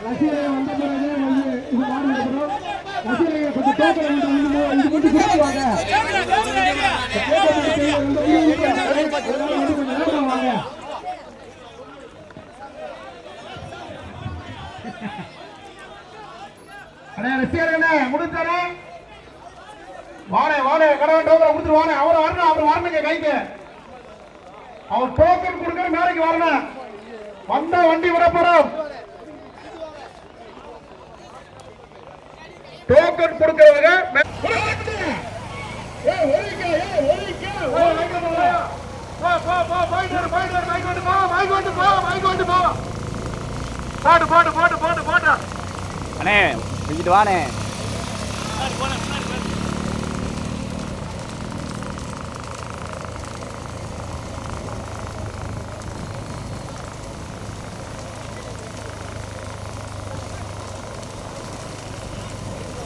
ரசிகர்கள் வந்த பிறகு வந்து இது மாறி இருக்கிறோம் கொஞ்சம் டோக்கன் இது மட்டும் கொடுத்துருவாங்க கொஞ்சம் நேரம் வாங்க அண்ணே ரசிகர்களே முடிஞ்சாரே வானே வானே கடவுள் டோக்கன் கொடுத்துரு வானே அவர் வரணும் அவர் வரணுங்க கைக்கு அவர் டோக்கன் கொடுக்குற மேலைக்கு வரணும் வந்தா வண்டி விட போறோம் டோக்கன் கொடுக்கிறவங்க மே- ஏய், ஒலிக்க, ஏய், ஒலிக்க. ஓ, மைக்கு அண்ணே பிடிச்சிட்டு வாண்ணே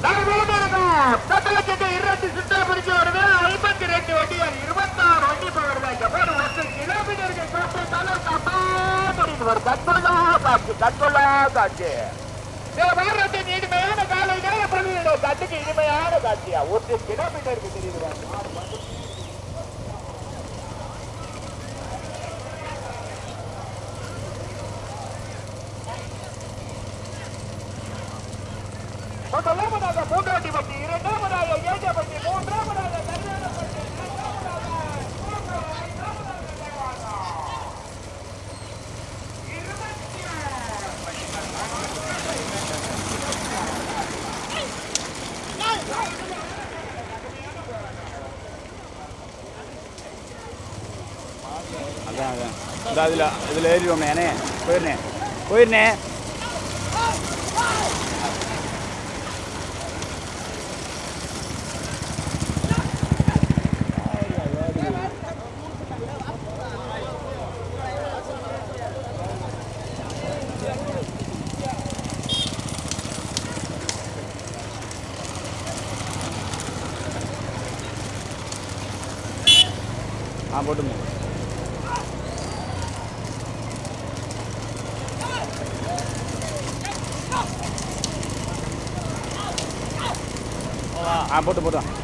நாங்க இருபத்தி ரெண்டு இருபத்தாறு வண்டி கிலோமீட்டருக்கு தலை வருது. கண்கொள்ளா காட்சி, கண்கொள்ளா காட்சி. இந்த இனிமையான காலை நேர பிரதிநிதியோட இனிமையான காட்சியா? ஒரு கிலோமீட்டருக்கு தெரியுது பாரு. ஆறு பத்து. முதலாவதாக மூன்றாட்டி பட்டி இரண்டாவதாக ஏஜப்பட்டி மூன்றாவதாக கல்யாணப்பட்டி அதான் அதான் இந்த அதில் இதில் ஏறிடுவோமே அண்ணே போயிருந்தேன் போயிருந்தேன் ஆ போட்டுங்க ஆ போட்டு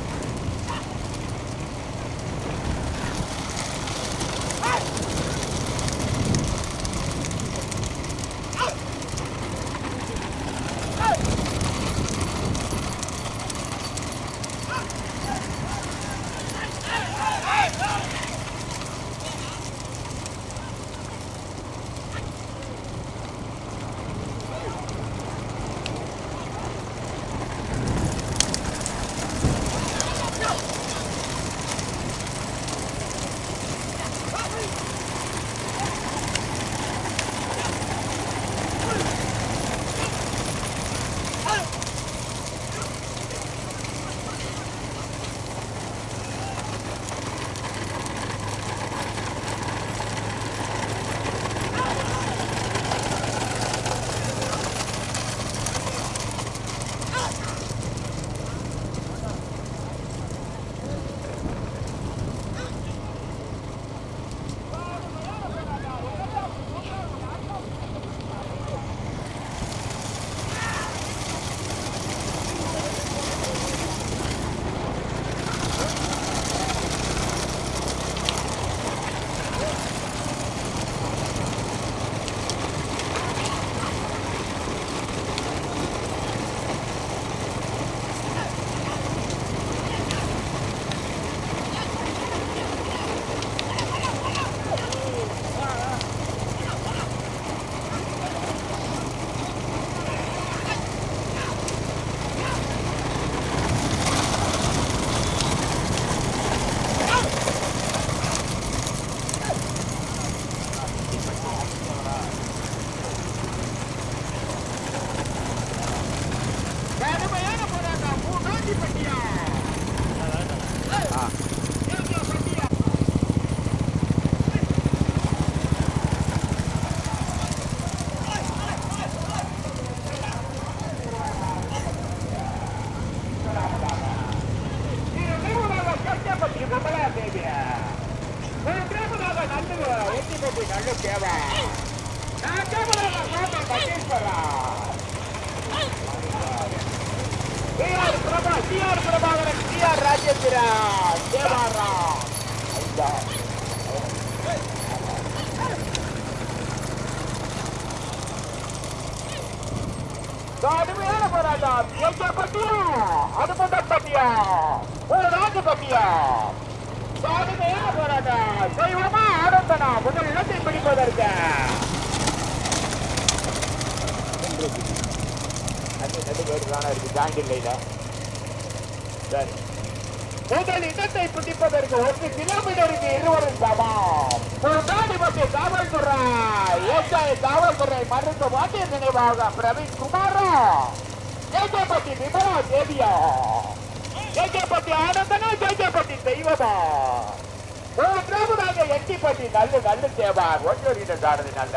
ఎత్తిపెట్టి కళ్ళు కేవా నా కేవలం మాత్రం పట్టించుకోరా KR Prabha CR Prabhakaran CR Rajendra Devara అయ్యా கடுமையான போராட்டம் எங்க பத்தியா அனுபந்த பத்தியா ஒரு நாட்டு பத்தியா கடுமையான போராட்டம் ஜாயிண்ட் இல்லைல சரி. முதல் இடத்தை பிடிப்பதற்கு ஒரு கிலோமீட்டருக்கு இருவரும் சமம் காவல்துறை ஏற்காடு காவல்துறை மருந்து வாட்டிய நினைவாக பிரவீன் குமாரா. ஜேஜேபட்டி விமலா தேவியா. ஜேஜேபட்டி ஆனந்தனா ஜேஜேபட்டி தெய்வமா. மூன்றாவதாக நல்லு நல்லு தேவா. ஒன்றொரு சாரதி நல்ல.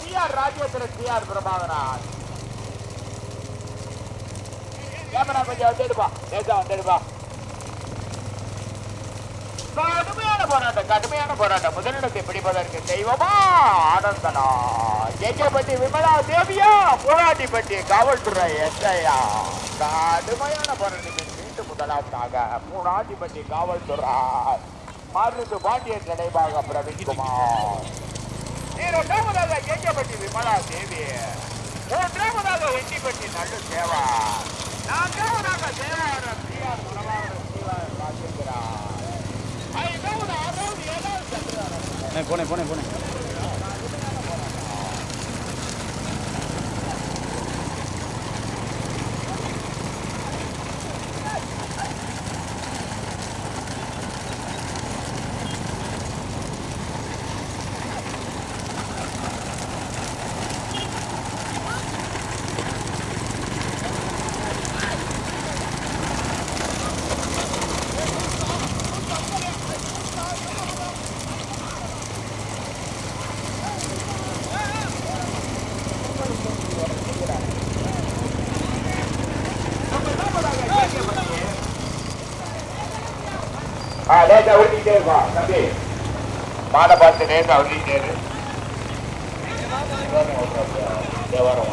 P R P R camera கொஞ்சம் வந்துடுப்பா வந்துடுப்பா கடுமையான போராட்டம் கடுமையான போராட்டம். முதலிடத்தை பிடிப்பதற்கு தெய்வமா ஆனந்தனா. ஜெயப்பட்டி விமலா தேவியா? போராட்டிப்பட்டி காவல்துறை எஸ்ஐயா. கடுமையான போராட்டம் முதலாவதாக மூணாட்டிப்பட்டி காவல்துறை மருந்து பாண்டியன் நினைவாக பிரவீன்குமார். இரண்டாவதாக ஜெயப்பட்டி விமலா தேவி மூன்றாவதாக வெட்டிப்பட்டி நல்ல சேவா நான்காவதாக தேவாரம் பிஆர் பிரபாகரன் சீவார் காத்திருக்கிறார் ஐந்தாவது ஆறாவது ஏழாவது போனேன் போனேன் போனேன் லேசா ஊட்டிக்கிட்டே தம்பி மாலை பார்த்து லேசா ஊட்டிக்கிட்டே இரு தேவாரம்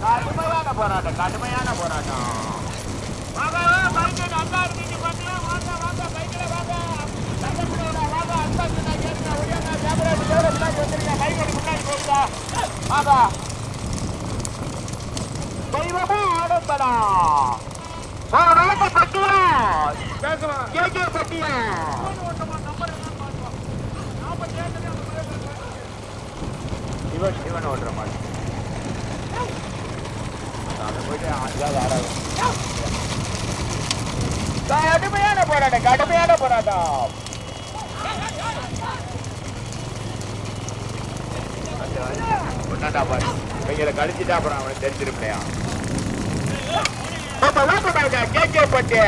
கடுமையான போராட்டம் கடுமையான போராட்டம் வாங்க பைக்கு நல்லா இருக்கீங்க பாத்தீங்களா வாங்க வாங்க பைக்கில் வாங்க தங்கப்பிள்ளைகளா, வாங்க அன்பா சொன்னா கேளுங்க ஒடியாங்க கேமரா பிடிச்சவரை முன்னாடி வந்துருங்க பைக் முன்னாடி போகுதா வாங்க தெய்வமா இவன் இவன் ஓடுற மாதிரி. கடுமையான போராட்டம் கடுமையான போராட்டம். ஒன்னாண்டா அப்புறம் அவனை தெரிஞ்சிருப்பேன் அப்புறம் அவனுக்கு தெரிஞ்சிருப்பையா கேகேப்பட்டி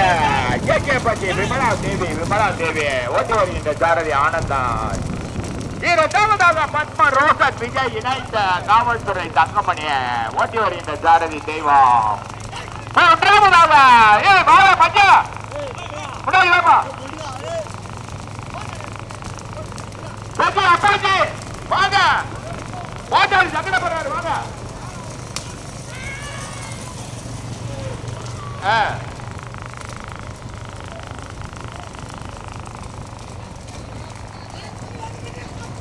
கேகேப்பட்டி விமலா தேவி விமலா தேவி. ஓட்டி வருகின்ற சாரதி ஆனந்தான். இரண்டாவதாக பத்ம ரோசன் விஜய் இணைந்த காவல்துறை தங்கமணிய ஓட்டி வருகின்ற சாரதி தெய்வம். மூன்றாவதாக ஏ வாழ பஞ்சா முன்னாடி வாப்பா பஞ்சா அப்பாச்சி வாங்க. ஓட்டாளி வாங்க.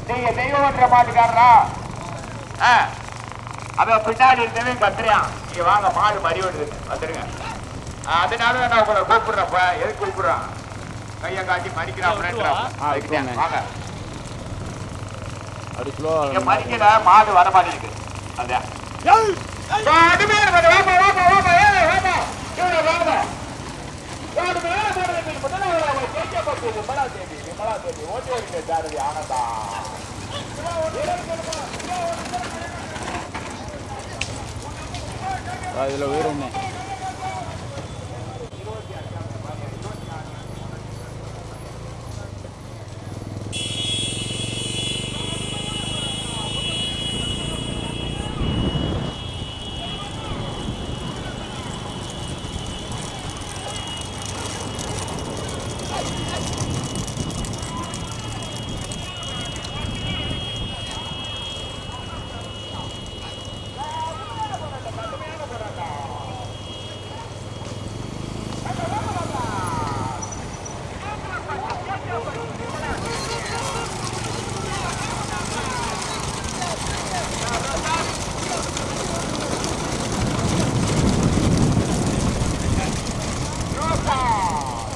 நீங்க தெய்வமற்ற மாட்டுக்காரரா ஆ. அவன் பின்னாடி இருந்தவன் கத்துறியான் நீங்க வாங்க மாடு மறி விடுது வந்துருங்க. அதனால நான் உங்களை கூப்பிடுறப்ப எதுக்கு கூப்பிடுறான்? கையை காட்டி மறிக்கிறான். வாங்க. மறிக்கல மாடு வர மாட்டேங்குது. அதான் அடிமையான பாரு, வாப்பா, வாப்பா, வாப்பா, ஏய், வாப்பா. இவனை வாப்பா. வாடு மேல போறது நீ முதல்ல அவளை அவளை கேட்க பார்த்து, விமலா தேவி, விமலா தேவி, ஆனந்தா. இதில் வேறு ஒன்று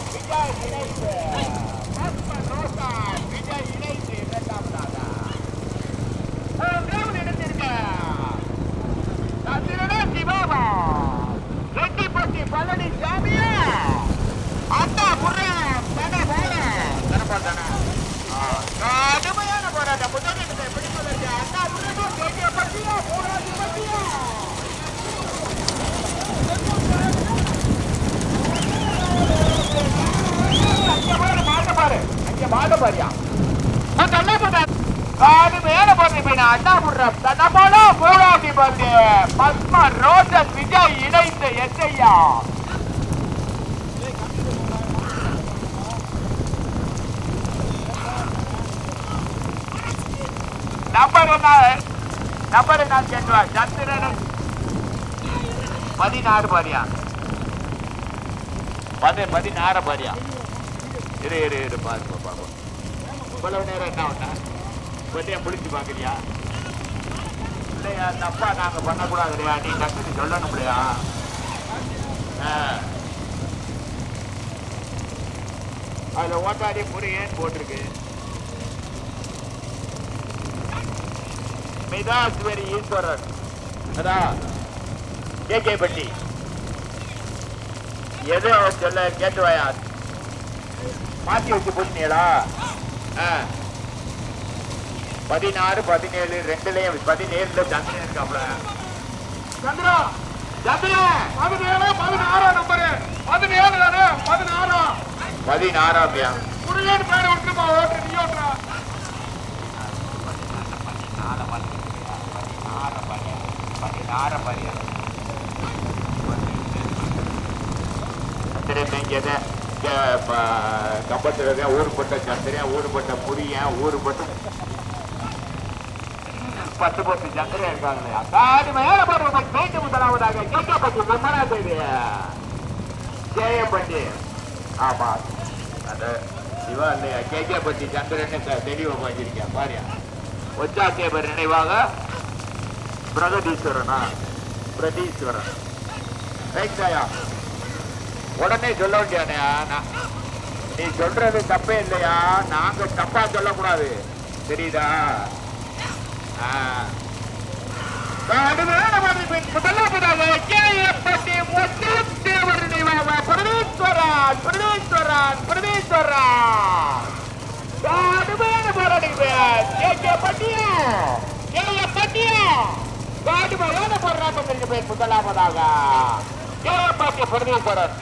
விஜய் இணைப்பு. பத்மன் ரோசா, விஜய் இணைப்பு இரண்டாவதாக. மூன்றாவது இடத்திற்கு சந்திரனா சிவாவா, ரெட்டிப்பட்டி பழனிசாமியா, அண்ணா புரம், தன போல. தனபால் தானே? ஆ, கடுமையான போராட்டம் முதலிடத்தை பிடிப்பதற்கு அண்ணா புரமா, தேசிய பட்டியா, மூணாவது பட்டியா. அங்க பாரு, மாட்ட பாரு. அங்க மாட்ட பாரியா. நான் தள்ள போட்டேன். காடு மேல போட்டு போய் நான் அண்ணா விடுறேன். தன்னை போல மூணாவது பந்து. பத்மா, ரோசன், விஜய் இணைந்த எஸ்ஐயா. நம்பர் என்ன நம்பர் என்ன கேட்டுவா சந்திரன் பதினாறு பாரியா பதி பதினாறு பாரியா இரு இரு இரு பாருங்க பாப்போம் இவ்வளவு நேரம் என்ன ஒண்ணா வெள்ளையா பிடிச்சி பாக்குறியா இல்லையா தப்பா நாங்க பண்ணக்கூடாது இல்லையா நீ டக்குனு சொல்லணும் இல்லையா ஆ. அதுல ஓட்டாடி முறையேன்னு போட்டிருக்கு. மிதாஸ்வரி ஈஸ்வரன். அதான் கே. கே. பட்டி. எது சொல்ல கேட்டுவாயா மாற்றி வச்சு போட்டீங்களா பதினாறு பதினேழு ரெண்டுலயும் பதினேழுல சந்திரன் இருக்காப்ல. சந்திரா சந்திரா பதினேழு பதினாறாம் நம்பரு பதினேழு தானே பதினாறாம் பதினாறாம் முருகன் பேரை விட்டுருப்பா ஓட்டு நீ ஓட்டுறா. பதினாறு பதினாறு சந்திரன் மேய்ஞ்சத கம்பத்துல ஊருப்பட்ட சந்திரன் ஊருப்பட்ட புரியன் ஊருப்பட்ட பத்து பத்து சந்திரன் இருக்காங்களே. இல்லையா காடு முதலாவதாக கேட்கப்பட்டு விமலா தேவி ஜெயப்பட்டி. ஆமா. அது சிவா இல்லையா கேட்கப்பட்டி சந்திரன் தெளிவா பண்ணிருக்கேன் பாரியா. ஒச்சா கேபர் நினைவாக பிரகதீஸ்வரனா? பிரதீஸ்வரன். ரைட்டாயா உடனே சொல்ல வேண்டியானே நான் நீ சொல்றது தப்பே இல்லையா? நாங்க தப்பா சொல்லக்கூடாது. தெரியுதா? ஆ. கடுமையான மதிப்பின் முதலாவதாக கேஎப்பட்டி முத்தேவர் நினைவாக பிரதீஸ்வரன் பிரதீஸ்வரன் பிரதீஸ்வரன் கடுமையான போராடி கேட்கப்பட்டியா கேட்கப்பட்டியா கடுமையான போராட்டத்திற்கு பேர் முதலாவதாக கேட்கப்பட்டிய பிரதீஸ்வரன்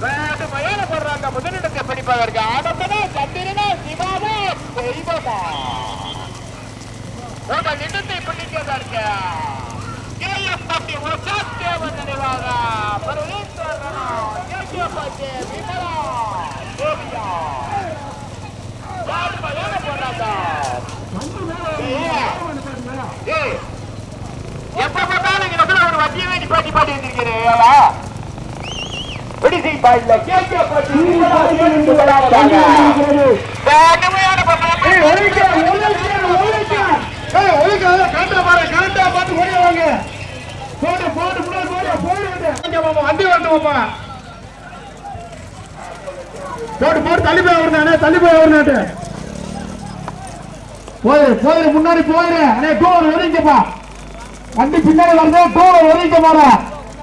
கடுமையான போராட்டம் முதலிடத்தை பிடிப்பதற்கு ஆனந்தனா சந்திரனா சிவாவா தெய்வமா உங்கள் இடத்தை பிடிப்பதற்கு கேஎஸ்பட்டி உற்சாகத்தேவன் நினைவாக பரமேஸ்வரனா கேஎஸ்பட்டி விமலா தேவியா? கடுமையான போராட்டம் ஏய், ஏய், எப்ப பார்த்தாலும் ஒரு வட்டியை வேண்டி பாட்டி வந்திருக்கிறேன் பாயில கேட்கப்பட்டு கடுமையான போராட்டம் ஏய் முன்னாடி வண்டி தள்ளி போய் தள்ளி போய் போயிரு போயிரு முன்னாடி போயிரு. அண்ணே டூ ஒதுங்கப்பா. வண்டி பின்னாடி வருது டூ ஒதுங்க போறேன்